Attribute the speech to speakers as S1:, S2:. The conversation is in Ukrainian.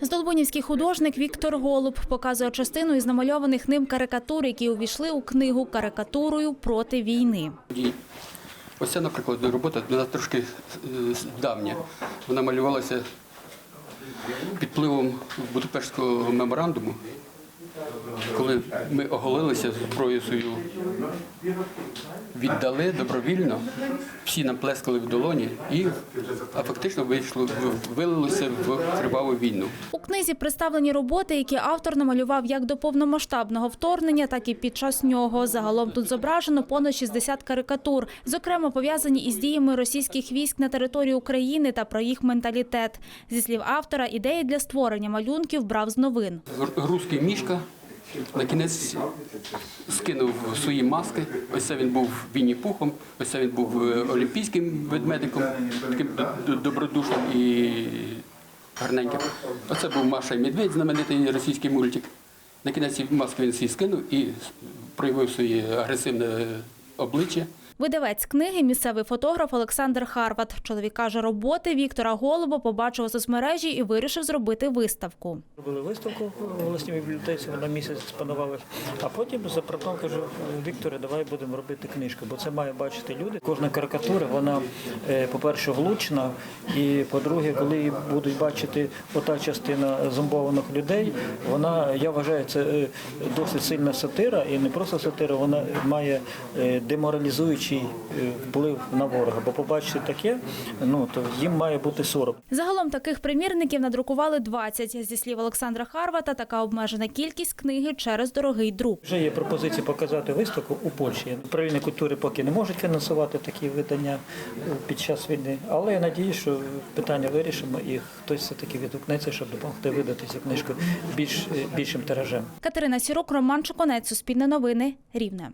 S1: Здолбунівський художник Віктор Голуб показує частину із намальованих ним карикатур, які увійшли у книгу карикатурою проти війни.
S2: Ось ця, наприклад, робота вона трошки е, давня. Вона малювалася під впливом Будапештського меморандуму, коли ми оголилися зброю свою, віддали добровільно, всі нам плескали в долоні, і а фактично вийшло, вилилося в криваву війну.
S1: У книзі представлені роботи, які автор намалював як до повномасштабного вторгнення, так і під час нього. Загалом тут зображено понад 60 карикатур, зокрема пов'язані із діями російських військ на території України та про їх менталітет. Зі слів автора, ідеї для створення малюнків брав з новин.
S2: Грузький мішка на кінець скинув свої маски. Ось це він був Вінні Пухом, ось це він був е, олімпійським ведмедиком, таким добродушним і гарненьким. Оце був Маша і Медведь, знаменитий російський мультик. На кінець маски він всі скинув і проявив своє агресивне обличчя.
S1: Видавець книги місцевий фотограф Олександр Харват. Чоловік каже, роботи Віктора Голуба побачив у соцмережі і вирішив зробити виставку.
S3: Робили виставку в обласній бібліотеці, вона місяць спанувала. А потім запропонував, кажу, Вікторе, давай будемо робити книжку, бо це має бачити люди. Кожна карикатура, вона, е, по-перше, влучна, і по-друге, коли її будуть бачити ота частина зомбованих людей, вона, я вважаю, це е, досить сильна сатира, і не просто сатира, вона має е, деморалізуючий е, вплив на ворога. Бо побачити таке, ну то їм має бути сором.
S1: Загалом таких примірників надрукували 20. Зі слів Олександра Харвата, така обмежена кількість книги через дорогий друк.
S3: Вже є пропозиція показати виставку у Польщі. Управління культури поки не можуть фінансувати такі видання е, під час війни, але я надію, що питання вирішимо і хтось все таки відгукнеться, щоб допомогти видати цю книжку більш е, більшим тиражем.
S1: Катерина Сірук, Роман Чоконець, Суспільне новини, Рівне.